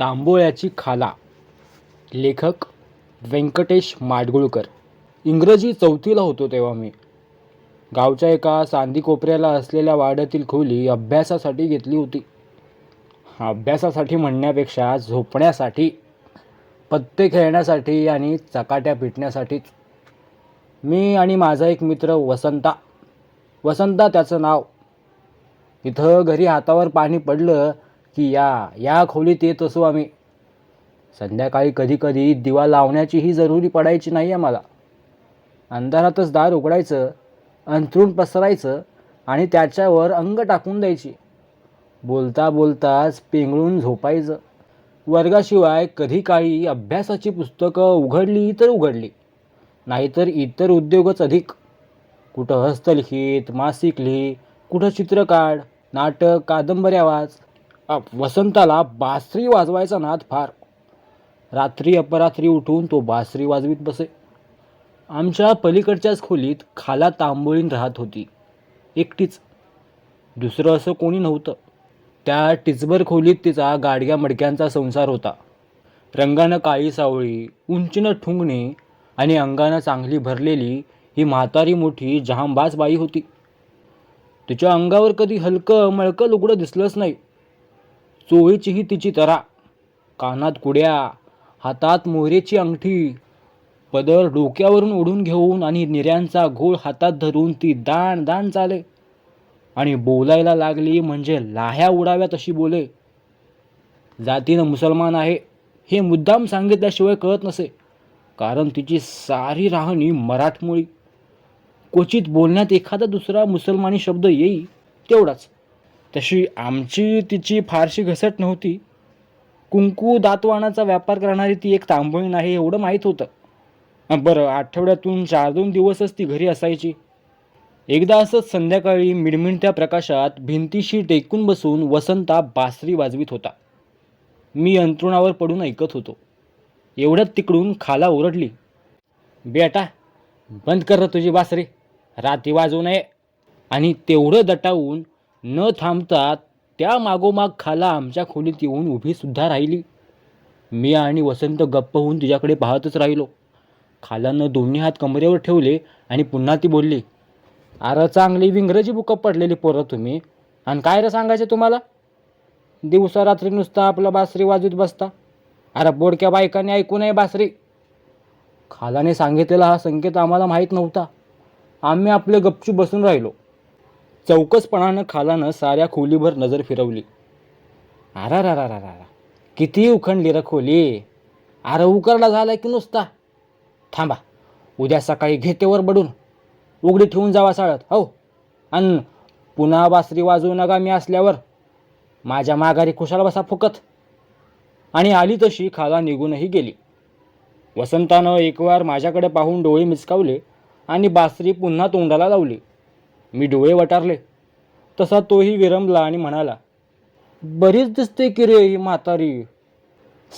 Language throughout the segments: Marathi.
तांबोळ्याची खाला. लेखक व्यंकटेश माडगुळकर. इंग्रजी चौथीला होतो तेव्हा मी. गावच्या एका सांदी कोपऱ्याला असलेल्या वाड्यातील खोली अभ्यासासाठी घेतली होती. अभ्यासासाठी म्हणण्यापेक्षा झोपण्यासाठी पत्ते खेळण्यासाठी आणि चकाट्या पिटण्यासाठीच. मी आणि माझा एक मित्र वसंता. वसंता त्याचं नाव. इथं घरी हातावर पाणी पडलं की या या खोलीत येत असू आम्ही. संध्याकाळी कधीकधी दिवा लावण्याचीही जरुरी पडायची नाही आम्हाला. अंधारातच दार उघडायचं अंथरूण पसरायचं आणि त्याच्यावर अंग टाकून द्यायची. बोलता बोलताच पेंगळून झोपायचं. वर्गाशिवाय कधी काळी अभ्यासाची पुस्तकं उघडली तर उघडली नाहीतर इतर उद्योगच अधिक. कुठं हस्तलिखित मासिक लिही कुठं चित्र काढ नाटक कादंबऱ्या वाच वसंताला बासरी वाजवायचा नाद फार. रात्री अपरात्री उठून तो बासरी वाजवीत बसे. आमच्या पलीकडच्याच खोलीत खाला तांबोळीन राहत होती. एकटीच. दुसरं असं कोणी नव्हतं. त्या टिचभर खोलीत तिचा गाडग्या मडक्यांचा संसार होता. रंगानं काळी सावळी उंचीनं ठुंगणे आणि अंगानं चांगली भरलेली ही म्हातारी मोठी जहांबाज बाई होती. तिच्या अंगावर कधी हलकं मळकं लुगडं दिसलंच नाही. चोळीचीही तिची तरा. कानात कुड्या हातात मोहरेची अंगठी. पदर डोक्यावरून ओढून घेऊन आणि निऱ्यांचा घोळ हातात धरून ती दाण दाण चाले. आणि बोलायला लागली म्हणजे लाह्या उडाव्या तशी बोले. जातीनं मुसलमान आहे हे मुद्दाम सांगितल्याशिवाय कळत नसे. कारण तिची सारी राहणी मराठमोळी. क्वचित बोलण्यात एखादा दुसरा मुसलमानी शब्द येई तेवढाच. तशी आमची तिची फारशी घसट नव्हती. कुंकू दातवाणाचा व्यापार करणारी ती एक तांबोळी आहे एवढं माहीत होतं. बरं आठवड्यातून चार दोन दिवसच ती घरी असायची. एकदा असंच संध्याकाळी मिडमिडत्या प्रकाशात भिंतीशी टेकून बसून वसंता बासरी वाजवीत होता. मी अंथरुणावर पडून ऐकत होतो. एवढ्यात तिकडून खाला ओरडली. बेटा बंद कर तुझी बासरी. राती वाजवू नये. आणि तेवढं दटावून न थांबता त्या मागोमाग खाला आमच्या खोलीत येऊन उभीसुद्धा राहिली. मी आणि वसंत गप्प होऊन तिच्याकडे पाहतच राहिलो. खालानं दोन्ही हात कमरेवर ठेवले आणि पुन्हा ती बोलली अरे चांगली विंग्रजी बुकं पडलेली पोरं तुम्ही. आणि काय रे सांगायचं तुम्हाला? दिवसा रात्री नुसता आपला बासरी वाजवत बसता. अरे बोडक्या बायकांनी ऐकू नये बासरी. खालाने सांगितलेला हा संकेत आम्हाला माहीत नव्हता. आम्ही आपले गपचूप बसून राहिलो. चौकसपणानं खालानं साऱ्या खोलीभर नजर फिरवली. अरा रा रा रा रा किती उखंडली र खोली. अरे उकरडा झाला की नुसता? थांबा. उद्या सकाळी घेतेवर बडून. उघडी ठेवून जावा साळत. हो. अन पुन्हा बासरी वाजवू नका मी असल्यावर. माझ्या माघारी खुशाल बसा फुकत. आणि आली तशी खाला निघूनही गेली. वसंतानं एकवार माझ्याकडे पाहून डोळे मिचकावले आणि बासरी पुन्हा तोंडाला लावली. मी डोळे वटारले. तसा तोही विरमला आणि म्हणाला बरीच दिसते की रे ही म्हातारी.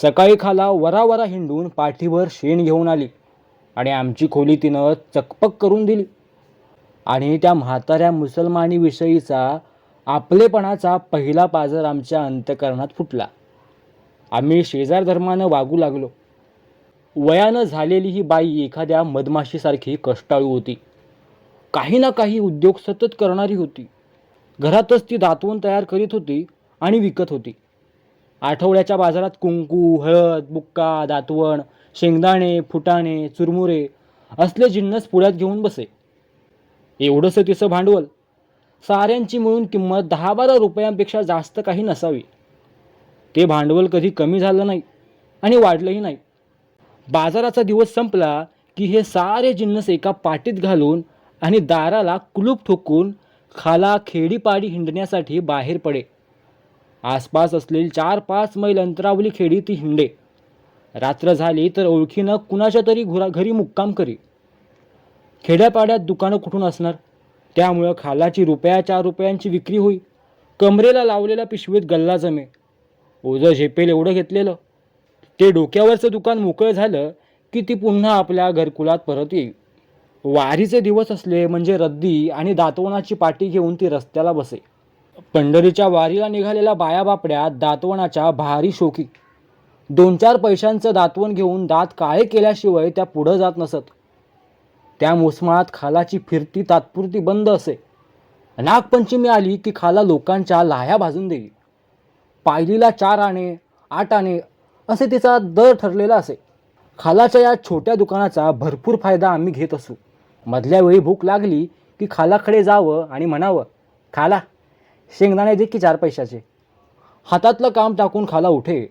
सकाळी खाला वरावरा हिंडून पाठीवर शेण घेऊन आली आणि आमची खोली तिनं चकपक करून दिली. आणि त्या म्हाताऱ्या मुसलमानीविषयीचा आपलेपणाचा पहिला पाजर आमच्या अंतकरणात फुटला. आम्ही शेजार धर्मानं वागू लागलो. वयानं झालेली ही बाई एखाद्या मधमाशीसारखी कष्टाळू होती. काही ना काही उद्योग सतत करणारी होती. घरातच ती दातवण तयार करीत होती आणि विकत होती. आठवड्याच्या बाजारात कुंकू हळद बुक्का दातवण शेंगदाणे फुटाणे चुरमुरे असले जिन्नस पुढ्यात घेऊन बसे. एवढंसं तिचं भांडवल साऱ्यांची मिळून किंमत दहा बारा रुपयांपेक्षा जास्त काही नसावी. ते भांडवल कधी कमी झालं नाही आणि वाढलंही नाही. बाजाराचा दिवस संपला की हे सारे जिन्नस एका पाटीत घालून आणि दाराला कुलूप ठोकून खाला खेडीपाडी हिंडण्यासाठी बाहेर पडे. आसपास असलेली चार पाच मैल अंतरावली खेडी ती हिंडे. रात्र झाली तर ओळखीनं कुणाच्या तरी घुरा घरी मुक्काम करी. खेड्यापाड्यात दुकानं कुठून असणार? त्यामुळं खालाची रुपया चार रुपयांची विक्री होई. कमरेला लावलेल्या पिशवीत गल्ला जमे. ओझं झेपेल एवढं घेतलेलं. ते डोक्यावरचं दुकान मोकळं झालं की ती पुन्हा आपल्या घरकुलात परत येईल. वारीचे दिवस असले म्हणजे रद्दी आणि दातवणाची पाटी घेऊन ती रस्त्याला बसे. पंढरीच्या वारीला निघालेल्या बायाबापड्या दातवणाच्या भारी शोकी. दोन चार पैशांचं दातवण घेऊन दात काळे केल्याशिवाय त्या पुढं जात नसत. त्या मोसमात खालाची फिरती तात्पुरती बंद असे. नागपंचमी आली की खाला लोकांच्या लाह्या भाजून देई पायलीला चार आणे आठ आणे असे तिचा दर ठरलेला असे. खालाच्या या छोट्या दुकानाचा भरपूर फायदा आम्ही घेत असू. मधल्या वेळी भूक लागली की खालाकडे जावं आणि म्हणावं खाला शेंगदाणे दे की चार पैशाचे. हातातलं काम टाकून खाला उठे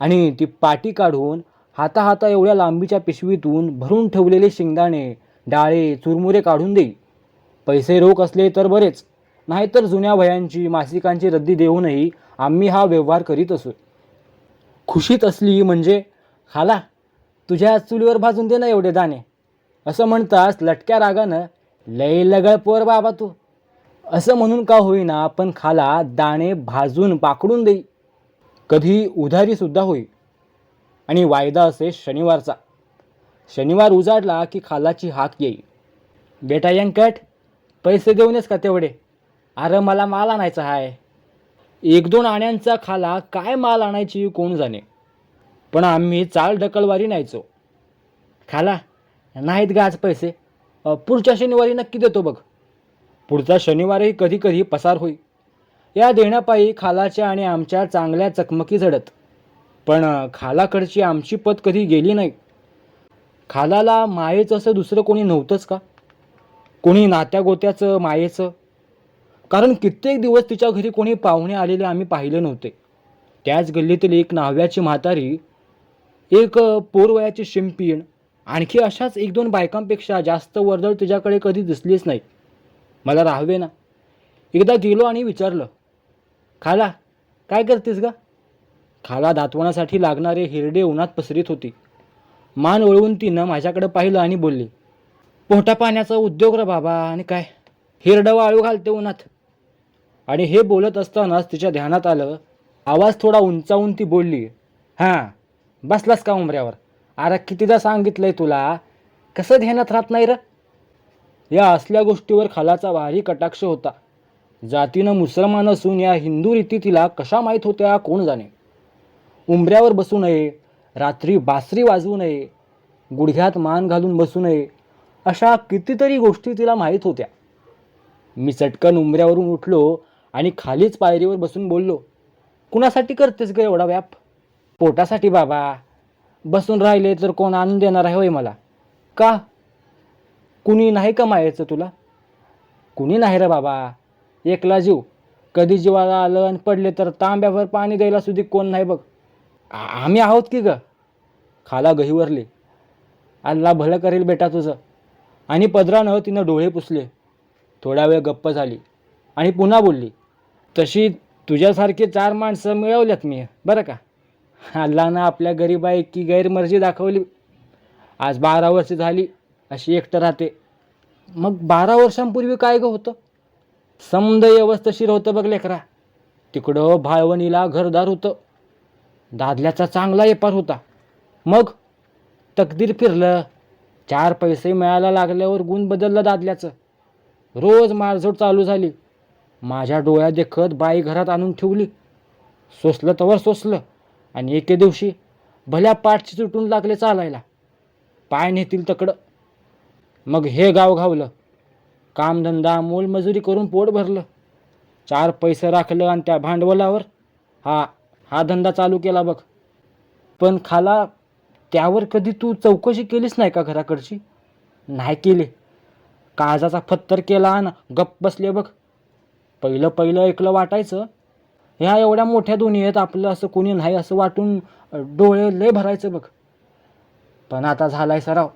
आणि ती पाटी काढून हाता हाता एवढ्या लांबीच्या पिशवीतून भरून ठेवलेले शेंगदाणे डाळे चुरमुरे काढून देई पैसे रोख असले तर बरेच नाहीतर जुन्या वयांची मासिकांची रद्दी देऊनही आम्ही हा व्यवहार करीत असू. खुशीत असली म्हणजे खाला तुझ्या चुलीवर भाजून दे ना एवढे दाणे. असं म्हणताच लटक्या रागानं लय लगळ पोर बाबा तू. असं म्हणून का होईना पण खाला दाणे भाजून पाकडून देई. कधी उधारीसुद्धा होई. आणि वायदा असे शनिवारचा. शनिवार उजाडला की खालाची हाक येई. बेटा यंकट पैसे देऊनच का तेवढे? अरे मला माल आणायचा आहे एक दोन आण्यांचा खाला काय माल आणायची कोण जाणे. पण आम्ही चाल ढकलवारी न्यायचो. खाला नाहीत गा आज पैसे. पुढच्या शनिवारी नक्की देतो बघ. पुढचा शनिवारही कधी कधी पसार होई या देण्यापायी खालाच्या आणि आमच्या चांगल्या चकमकी झडत. पण खालाकडची आमची पत कधी गेली नाही. खालाला मायेचं असं दुसरं कोणी नव्हतंच का? कोणी नात्या गोत्याचं मायेचं? कारण कित्येक दिवस तिच्या घरी कोणी पाहुणे आलेले आम्ही पाहिले नव्हते. त्याच गल्लीतील एक नाव्याची म्हातारी एक पोरवयाची शिंपीण आणखी अशाच एक दोन बायकांपेक्षा जास्त वर्दळ तिच्याकडे कधी दिसलीच नाही. मला राहावे ना. एकदा गेलो आणि विचारलं खाला काय करतेस ग? खाला दातवण्यासाठी लागणारे हिरडे उन्हात पसरीत होती. मान वळवून तिनं माझ्याकडे पाहिलं आणि बोलली पोटा पाण्याचा उद्योग र बाबा आणि काय? हिरडं वाळू घालते उन्हात. आणि हे बोलत असतानाच तिच्या ध्यानात आलं आवाज थोडा उंचावून ती बोलली हां बसलास का उमऱ्यावर अरे कितीदा सांगितलंय तुला? कसं ध्यानात राहत नाही र? या असल्या गोष्टीवर खालाचा भारी कटाक्ष होता. जातीनं मुसलमान असून या हिंदू रीती तिला कशा माहीत होत्या कोण जाणे? उंबऱ्यावर बसू नये रात्री बासरी वाजवू नये गुडघ्यात मान घालून बसू नये अशा कितीतरी गोष्टी तिला माहीत होत्या. मी चटकन उंबऱ्यावरून उठलो आणि खालीच पायरीवर बसून बोललो कुणासाठी करतेस ग एवढा व्याप? पोटासाठी बाबा बसून राहिले तर कोण आणून देणार आहे होय मला? का? कुणी नाही कमायचं तुला? कुणी नाही रे बाबा? एकला जीव. कधी जीवाला आलं आणि पडले तर तांब्याभर पाणी द्यायला सुद्धा कोण नाही बघ. आम्ही आहोत की ग? खाला गहीवरली अल्ला भलं करेल बेटा तुझं. आणि पदरानं तिनं डोळे पुसले. थोडा वेळ गप्प झाली. आणि पुन्हा बोलली तशी तुझ्यासारखी चार माणसं मिळवल्यात मी बरं का? अल्लानं आपल्या गरीबा की गैरमर्जी दाखवली. आज बारा वर्ष झाली अशी एकटं राहते. मग बारा वर्षांपूर्वी काय ग होतं? समद व्यवस्थशीर होतं बघ लेकरा. तिकडं भाळवणीला घरदार होतं. दादल्याचा चांगला एपार होता. मग तकदीर फिरलं. चार पैसे मिळायला लागल्यावर गुण बदललं दादल्याचं. रोज मारझोड चालू झाली. माझ्या डोळ्या देखत बाई घरात आणून ठेवली. सोसलं तवर सोसलं. आणि एके दिवशी भल्या पाठची तुटून लागले चालायला. पाय नेतील तकडं. मग हे गाव घावलं. कामधंदा मोलमजुरी करून पोट भरलं. चार पैसे राखलं आणि त्या भांडवलावर हा हा धंदा चालू केला बघ. पण खाला त्यावर कधी तू चौकशी केलीच नाही का घराकडची? नाही केली. काळजाचा फत्तर केला ना गप्प बसले बघ. पहिलं पहिलं ऐकलं वाटायचं ह्या एवढ्या मोठ्या दुनियेत आपलं असं कोणी नाही असं वाटून डोळे लय भरायचं बघ. पण आता झालाय सराव.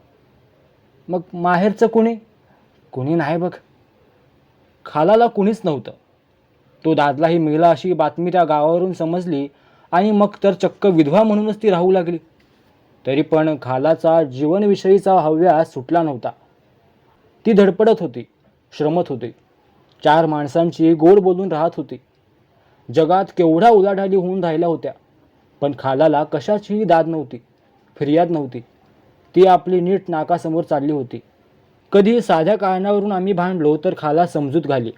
मग माहेरचं कुणी? कुणी नाही बघ. खालाला कुणीच नव्हतं. तो दादलाही मिळला अशी बातमी त्या गावावरून समजली आणि मग तर चक्क विधवा म्हणूनच ती राहू लागली. तरी पण खालाचा जीवनविषयीचा हव्यास सुटला नव्हता. ती धडपडत होती श्रमत होती. चार माणसांची गोड बोलून राहत होती. जगात केवढ्या उलाढाली होऊन राहिल्या होत्या. पण खालाला कशाचीही दाद नव्हती फिर्याद नव्हती. ती आपली नीट नाकासमोर चालली होती. कधी साध्या कारणावरून आम्ही भांडलो तर खाला समजूत घाली.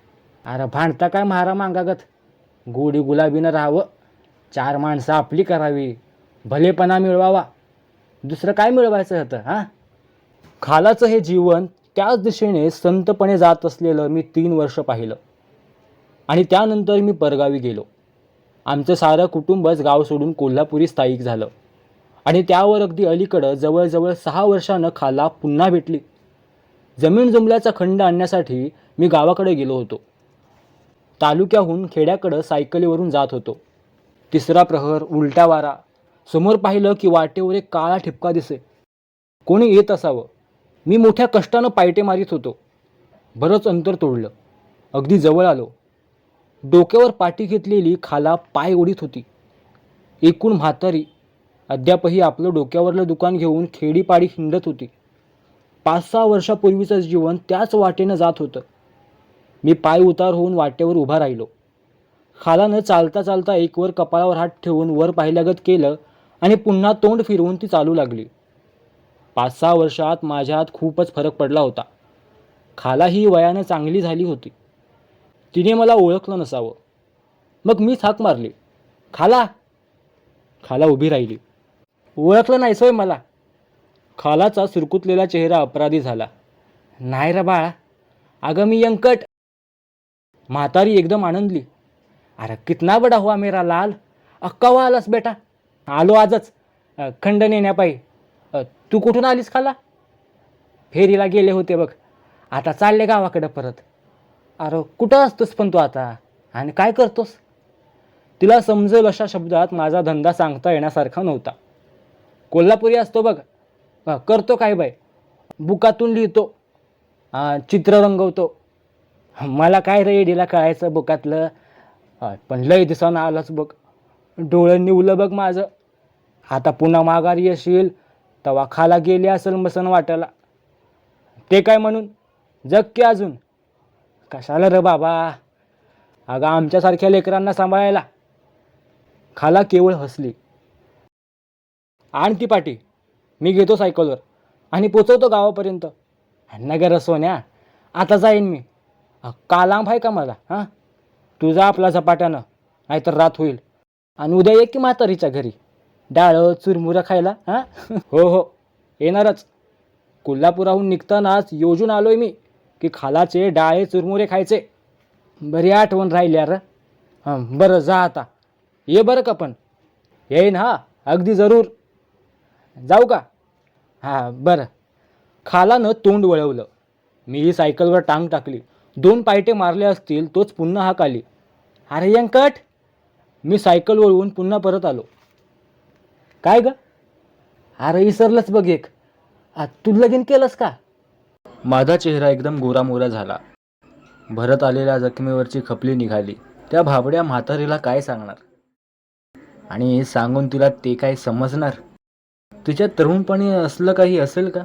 अरे भांडता काय महारा मागागत? गोडी गुलाबीनं राहावं. चार माणसं आपली करावी. भलेपणा मिळवावा. दुसरं काय मिळवायचं होतं हां? खालाचं हे जीवन त्याच दिशेने संतपणे जात असलेलं मी तीन वर्ष पाहिलं. आणि त्यानंतर मी परगावी गेलो. आमचं सारं कुटुंबच गाव सोडून कोल्हापुरी स्थायिक झालं. आणि त्यावर अगदी अलीकडं जवळजवळ सहा वर्षानं खाला पुन्हा भेटली. जमीन जुमल्याचा खंड आणण्यासाठी मी गावाकडे गेलो होतो. तालुक्याहून खेड्याकडं सायकलीवरून जात होतो. तिसरा प्रहर उलटा वारा. समोर पाहिलं की वाटेवर एक काळा ठिपका दिसे. कोणी येत असावं? मी मोठ्या कष्टानं पायटे मारीत होतो. बरंच अंतर तोडलं. अगदी जवळ आलो. डोक्यावर पाठी घेतलेली खाला पाय ओढीत होती. एकूण म्हातारी अद्यापही आपलं डोक्यावरलं दुकान घेऊन खेडीपाडी हिंडत होती. पाच सहा वर्षापूर्वीचं जीवन त्याच वाटेनं जात होतं. मी पाय उतार होऊन वाटेवर उभा राहिलो. खालानं चालता चालता एकवर कपाळावर हात ठेवून वर पाहिल्यागत केलं आणि पुन्हा तोंड फिरवून ती चालू लागली. पाच सहा वर्षात माझ्यात खूपच फरक पडला होता. खाला ही वयानं चांगली झाली होती. तिने मला ओळखलं नसावं. मग मीच हाक मारली. खाला. खाला उभी राहिली. ओळखलं नाही सोय मला. खालाचा सुरकुतलेला चेहरा अपराधी झाला. नाही रे बाळा. अगं मी यंकट. म्हातारी एकदम आनंदली. अरे कितना बडा हुआ मेरा लाल. अक्कावा आलास बेटा. आलो आजच. खंड नेण्यापायी. तू कुठून आलीस खाला? फेरीला गेले होते बघ. आता चालले गावाकडं परत. अरे कुठं असतोस पण तू आता? आणि काय करतोस? तिला समजेल अशा शब्दात माझा धंदा सांगता येण्यासारखा नव्हता. कोल्हापुरी असतो बघ. करतो काय बाय बुकातून लिहितो. चित्र रंगवतो. मला काय रे एडीला कळायचं बुकातलं? पण लय दिसानं आलंच बघ. डोळं निवलं बघ माझं. आता पुन्हा माघारी येशील तवा खाला गेली असेल मसन वाटायला. ते काय म्हणून? जग की अजून? कशाला रे बाबा? अगं आमच्यासारख्या लेकरांना सांभाळायला. खाला केवळ हसली. आण ती पाटी. मी घेतो सायकलवर. आणि पोचवतो गावापर्यंत. नगर सोन्या. आता जाईन मी. का लांब आहे का मला हां? तुझा आपला झपाट्यानं. नाहीतर रात होईल. आणि उद्या ये की म्हातारीच्या घरी. डाळं चुरमुरं खायला हां? हो हो. येणारच. कोल्हापुराहून निघतानाच योजून आलोय मी. की खालाचे डाळे चुरमुरे खायचे. बरी आठवण राहिली यार हां बरं जा आता. ये बरं का पण? येईन हा अगदी जरूर. जाऊ का? हां बरं. खालानं तोंड वळवलं. मीही सायकलवर टांग टाकली. दोन पायटे मारले असतील तोच पुन्हा हाक आली. अरे यंकट! मी सायकल वळवून पुन्हा परत आलो. काय ग? अरे इसरलंच बघ एक. आ, तू लगीन केलंस का? माझा चेहरा एकदम गोरामोरा झाला. भरत आलेल्या जखमेवरची खपली निघाली. त्या भाबड्या म्हातारीला काय सांगणार? आणि सांगून तिला ते काय समजणार? तिच्या तरुणपणी असलं काही असेल का?